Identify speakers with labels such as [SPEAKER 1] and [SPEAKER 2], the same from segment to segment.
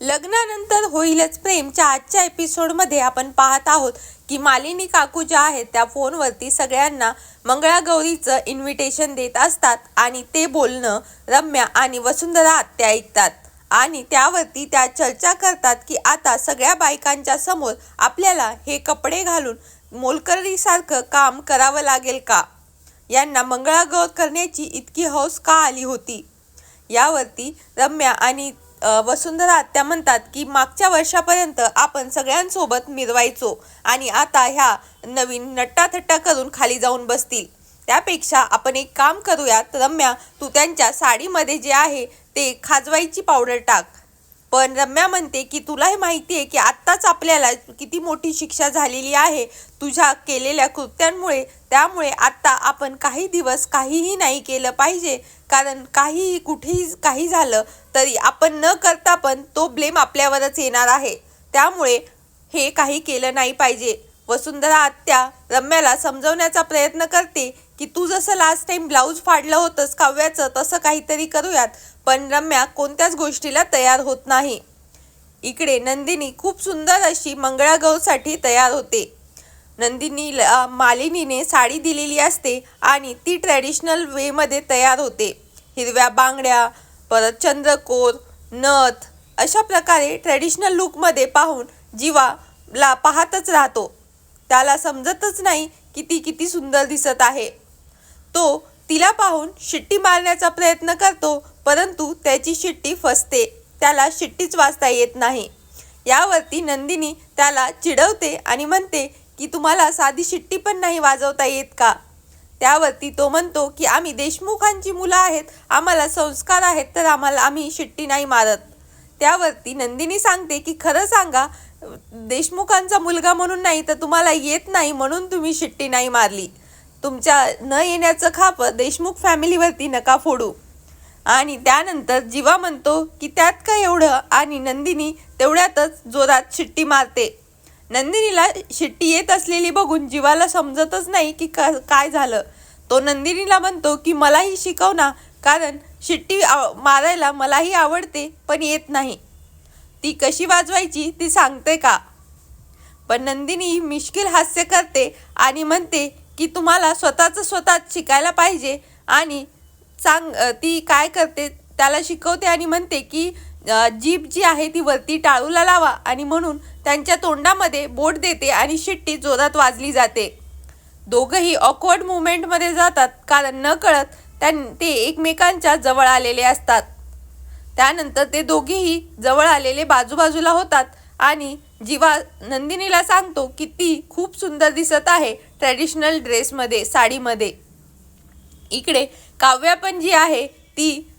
[SPEAKER 1] लग्नानंतर होईलच प्रेमच्या आजच्या एपिसोडमध्ये आपण पाहत आहोत की मालिनी काकू ज्या आहेत त्या फोनवरती सगळ्यांना मंगळागौरीचं इन्व्हिटेशन देत असतात आणि ते बोलणं रम्या आणि वसुंधरा आत्या ऐकतात. आणि त्यावरती त्या चर्चा करतात की आता सगळ्या बायकांच्या समोर आपल्याला हे कपडे घालून मोलकरीसारखं काम करावं लागेल का? यांना मंगळागौर करण्याची इतकी हौस का आली होती? यावरती रम्या आणि वसुंधरा आत्या म्हणतात की मागच्या वर्षापर्यंत आपण सगळ्यांसोबत मिरवायचो आणि आता ह्या नवीन नट्टाथट्टा करून खाली जाऊन बसतील. त्यापेक्षा आपण एक काम करूयात रम्या तू त्यांच्या साडीमध्ये जे आहे ते खाजवायची पावडर टाक. पण रम्या म्हणते की तुलाही माहिती आहे की आत्ताच आपल्याला किती मोठी शिक्षा झालेली आहे तुझ्या केलेल्या कृत्यांमुळे. त्यामुळे आत्ता आपण काही दिवस काहीही नाही केलं पाहिजे. कारण काहीही कुठेही काही झालं तरी आपण न करता पण तो ब्लेम आपल्यावरच येणार आहे. त्यामुळे हे काही केलं नाही पाहिजे. वसुंधरा आत्या रम्याला समजवण्याचा प्रयत्न करते की तू जसं लास्ट टाइम ब्लाऊज फाडलं होतंस काव्याचं तसं काहीतरी करूयात. पण रम्या कोणत्याच गोष्टीला तयार होत नाही. इकडे नंदिनी खूप सुंदर अशी मंगळागौरसाठी तयार होते. नंदिनीला मालिनीने साडी दिलेली असते आणि ती ट्रॅडिशनल वेमध्ये तयार होते. हिरव्या बांगड्या परत चंद्रकोर नथ अशा प्रकारे ट्रॅडिशनल लुकमध्ये पाहून जीवाला पाहतच राहतो. त्याला समजतच नाही की ती किती सुंदर दिसत आहे. तो तिला पाहून शिट्टी मारण्याचा प्रयत्न करतो परंतु त्याची शिट्टी फसते. त्याला शिट्टीच वाचता येत नाही. यावरती नंदिनी त्याला चिडवते आणि म्हणते की तुम्हाला साधी शिट्टी पण नाही वाजवता येत का? त्यावरती तो म्हणतो की आम्ही देशमुखांची मुलं आहेत. आम्हाला संस्कार आहेत तर आम्हाला आम्ही शिट्टी नाही मारत. त्यावरती नंदिनी सांगते की खरं सांगा देशमुखांचा मुलगा म्हणून नाही तर तुम्हाला येत नाही म्हणून तुम्ही शिट्टी नाही मारली. तुमच्या न येण्याचं खाप देशमुख फॅमिलीवरती नका फोडू. आणि त्यानंतर जीवा म्हणतो की त्यात काय एवढं? आणि नंदिनी तेवढ्यातच जोरात शिट्टी मारते. नंदिनीला शिट्टी येत असलेली बघून जीवाला समजतच नाही की का काय झालं. तो नंदिनीला म्हणतो की मलाही शिकव ना कारण शिट्टी आव- मारायला मलाही आवडते पण येत नाही. ती कशी वाजवायची ती सांगते का? पण नंदिनी ही मिश्किल हास्य करते आणि म्हणते की तुम्हाला स्वतःचं स्वतःच शिकायला पाहिजे आणि सांग ती काय करते त्याला शिकवते आणि म्हणते की जीप जीभ जी आहे ती वरती टाळूला लावा आणि म्हणून त्यांच्या तोंडामध्ये बोट देते आणि शिट्टी जोरात वाजली जाते. दोघंही ऑकवर्ड मुवमेंटमध्ये जातात कारण न कळत त्यां ते एकमेकांच्या जवळ आलेले असतात. त्यानंतर ते दोघेही जवळ आलेले बाजूबाजूला होतात आणि जीवा नंदिनीला सांगतो की ती खूप सुंदर दिसत आहे ट्रॅडिशनल ड्रेसमध्ये साडीमध्ये. इकडे काव्या पण जी आहे ती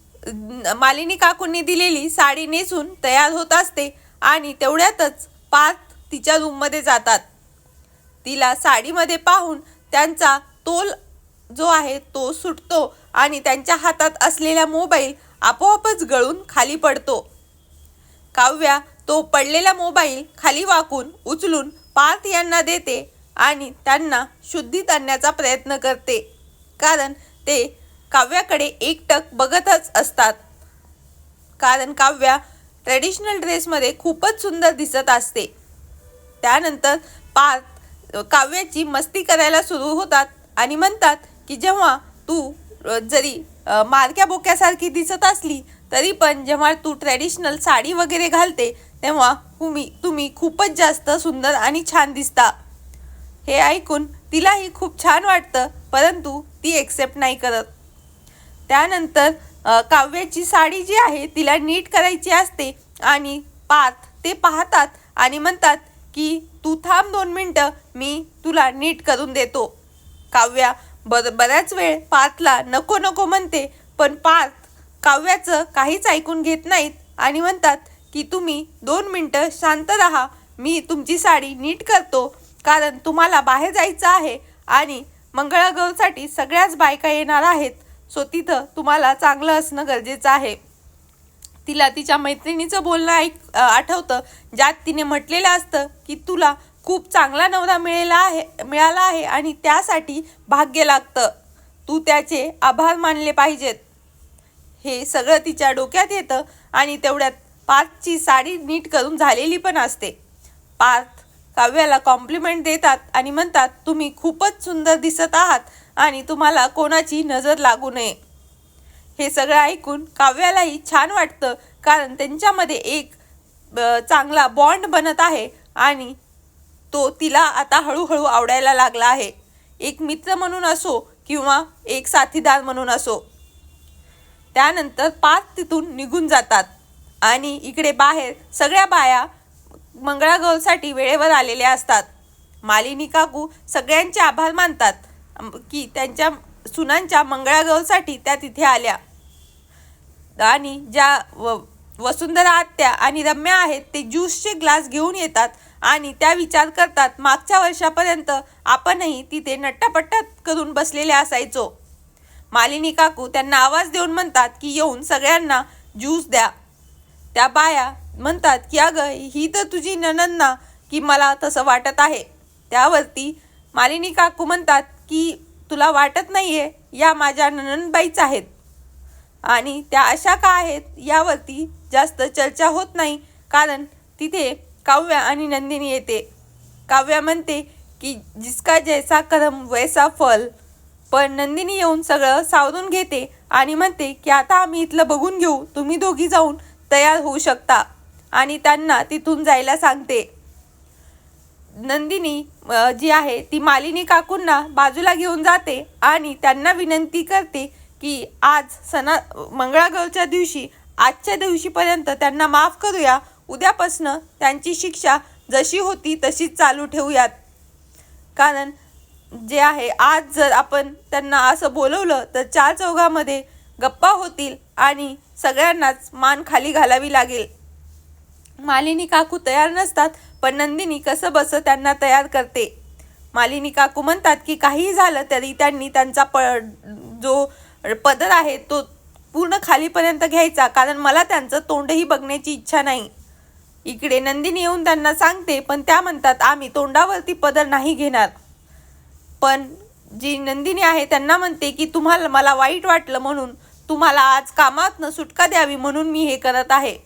[SPEAKER 1] मालिनी काकूंनी दिलेली साडी नेसून तयार होत असते आणि तेवढ्यातच पाच तिच्या रूममध्ये जातात. तिला साडीमध्ये पाहून त्यांचा तोल जो आहे तो सुटतो आणि त्यांच्या हातात असलेला मोबाईल आपोआपच गळून खाली पडतो. काव्या तो पडलेला मोबाईल खाली वाकून उचलून पार्थ यांना देते आणि त्यांना शुद्धीत आणण्याचा प्रयत्न करते. कारण ते काव्याकडे एकटक बघतच असतात. कारण काव्या ट्रेडिशनल ड्रेसमध्ये खूपच सुंदर दिसत असते. त्यानंतर पार्थ काव्याची मस्ती करायला सुरू होतात आणि म्हणतात की जेव्हा तू जरी मारक्या बोक्यासारखी दिसत असली तरी पण जेव्हा तू ट्रॅडिशनल साडी वगैरे घालते तेव्हा तुम्ही तुम्ही खूपच जास्त सुंदर आणि छान दिसता. हे ऐकून तिलाही खूप छान वाटतं परंतु ती एक्सेप्ट नाही करत. त्यानंतर काव्याची साडी जी आहे तिला नीट करायची असते आणि पार्थ ते पाहतात आणि म्हणतात की तू थांब दोन मिनटं मी तुला नीट करून देतो. काव्या ब बऱ्याच वेळ पार्थला नको नको म्हणते पण पार्थ काव्याचं काहीच ऐकून घेत नाहीत आणि म्हणतात की तुम्ही दोन मिनटं शांत राहा मी तुमची साडी नीट करतो कारण तुम्हाला बाहेर जायचं आहे आणि मंगळागौरसाठी सगळ्याच बायका येणार आहेत सो तिथं तुम्हाला चांगलं असणं गरजेचं आहे. तिला तिच्या मैत्रिणीचं बोलणं ऐक आठवतं ज्यात तिने म्हटलेलं असतं की तुला खूप चांगला नवरा मिळेला आहे मिळाला आहे आणि त्यासाठी भाग्य लागतं. तू त्याचे आभार मानले पाहिजेत. हे सगळं तिच्या डोक्यात येतं आणि तेवढ्यात पार्थची साडी नीट करून झालेली पण असते. पार्थ काव्याला कॉम्प्लिमेंट देतात आणि म्हणतात तुम्ही खूपच सुंदर दिसत आहात आणि तुम्हाला कोणाची नजर लागू नये. हे सगळं ऐकून काव्यालाही छान वाटतं कारण त्यांच्यामध्ये एक चांगला बॉन्ड बनत आहे आणि तो तिला आता हळूहळू आवडायला लागला आहे. एक मित्र म्हणून असो किंवा एक साथीदार म्हणून असो. त्यानंतर पाच तिथून निघून जातात. आणि इकडे बाहेर सगळ्या बाया मंगळागौरसाठी वेळेवर आलेल्या असतात. मालिनी काकू सगळ्यांचे आभार मानतात की त्यांच्या सुनांच्या मंगळागौरसाठी त्या तिथे आल्या. आणि ज्या व वसुंधरा आत्या आणि रम्या आहेत ते ज्यूसचे ग्लास घेऊन येतात आणि त्या विचार करतात मागच्या वर्षापर्यंत आपणही तिथे नट्टापट्टा करून बसलेले असायचो. मालिनी काकू त्यांना आवाज देऊन म्हणतात की येऊन सगळ्यांना ज्यूस द्या. त्या बाया म्हणतात की अगं ही तर तुझी ननन ना की मला तसं वाटत आहे. त्यावरती मालिनी काकू म्हणतात की तुला वाटत नाही आहे या माझ्या ननंदबाईच आहेत. आणि त्या अशा का आहेत यावरती जास्त चर्चा होत नाही कारण तिथे काव्या आणि नंदिनी येते. काव्या म्हणते की जिसका जैसा कदम वैसा फल. पण नंदिनी येऊन सगळं सावरून घेते आणि म्हणते की आता आम्ही इथलं बघून घेऊ. तुम्ही दोघी जाऊन तयार होऊ शकता. आणि त्यांना तिथून जायला सांगते. नंदिनी जी आहे ती मालिनी काकूंना बाजूला घेऊन जाते आणि त्यांना विनंती करते की आज सणा मंगळागौरच्या दिवशी आजच्या दिवशीपर्यंत त्यांना माफ करूया. उद्यापासनं त्यांची शिक्षा जशी होती तशीच चालू ठेवूयात. कारण जे आहे आज जर आपण त्यांना असं बोलवलं तर चार चौघामध्ये गप्पा होतील आणि सगळ्यांनाच मान खाली घालावी लागेल. मालिनी काकू तयार नसतात पण नंदिनी कसं बसं त्यांना तयार करते. मालिनी काकू म्हणतात की काहीही झालं तरी त्यांनी त्यांचा प जो पदर आहे तो पूर्ण खालीपर्यंत घ्यायचा कारण मला त्यांचं तोंडही बघण्याची इच्छा नाही. इकडे नंदिनी येऊन त्यांना सांगते पण त्या म्हणतात आम्ही तोंडावरती पदर नाही घेणार. पण जी नंदिनी आहे त्यांना म्हणते की तुम्हाला मला वाईट वाटलं म्हणून तुम्हाला आज कामातनं सुटका द्यावी म्हणून मी हे करत आहे.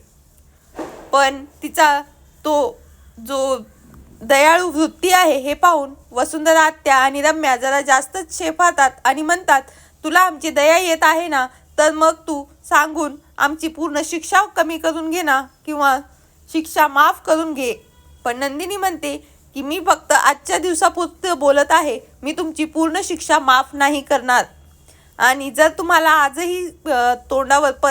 [SPEAKER 1] पण तिचा तो जो दयाळू वृत्ती आहे हे पाहून वसुंधरा आत्या आणि रम्या जरा जास्तच शेफातात आणि म्हणतात तुला आमची दया येत आहे ना तर मग तू सांगून आमची पूर्ण शिक्षा कमी करून घे ना किंवा शिक्षा माफ करून घे. पण नंदिनी म्हणते की मी फक्त आजच्या दिवसापुरतं बोलत आहे. मी तुमची पूर्ण शिक्षा माफ नाही करणार. आणि जर तुम्हाला आजही तोंडावर प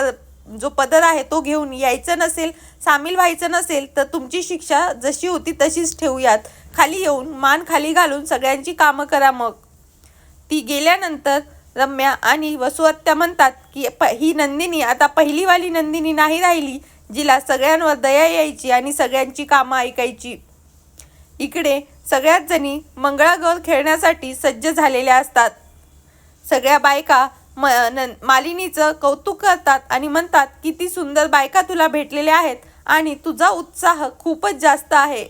[SPEAKER 1] जो पदर आहे तो घेऊन यायचं नसेल सामील व्हायचं नसेल तर तुमची शिक्षा जशी होती तशीच ठेवूयात. खाली येऊन मान खाली घालून सगळ्यांची कामं करा मग. ती गेल्यानंतर रम्या आणि वसुहत्या म्हणतात की प ही नंदिनी आता पहिलीवाली नंदिनी नाही राहिली जिला सगळ्यांवर दया यायची आणि सगळ्यांची कामं ऐकायची. इकडे सगळ्याच जणी मंगळागौर खेळण्यासाठी सज्ज झालेल्या असतात. सगळ्या बायका म न मालिनीचं कौतुक करतात आणि म्हणतात किती सुंदर बायका तुला भेटलेल्या आहेत आणि तुझा उत्साह खूपच जास्त आहे.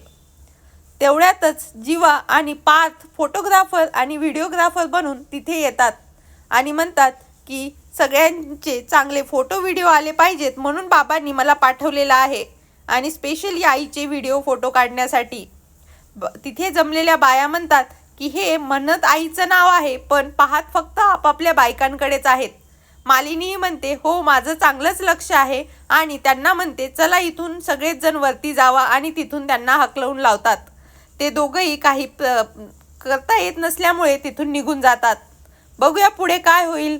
[SPEAKER 1] तेवढ्यातच जीवा आणि पार्थ फोटोग्राफर आणि व्हिडिओग्राफर बनून तिथे येतात आणि म्हणतात की सगळ्यांचे चांगले फोटो व्हिडिओ आले पाहिजेत म्हणून बाबांनी मला पाठवलेला आहे. आणि स्पेशली आईचे व्हिडिओ फोटो काढण्यासाठी. ब तिथे जमलेल्या बाया म्हणतात की हे म्हणत आईचं नाव आहे पण पाहत फक्त आपापल्या बायकांकडेच आहेत. मालिनीही म्हणते हो माझं चांगलंच लक्ष आहे. आणि त्यांना म्हणते चला इथून सगळेच जण वरती जावा आणि तिथून त्यांना हकलवून लावतात. ते दोघंही काही करता येत नसल्यामुळे तिथून निघून जातात. बघूया पुढे काय होईल.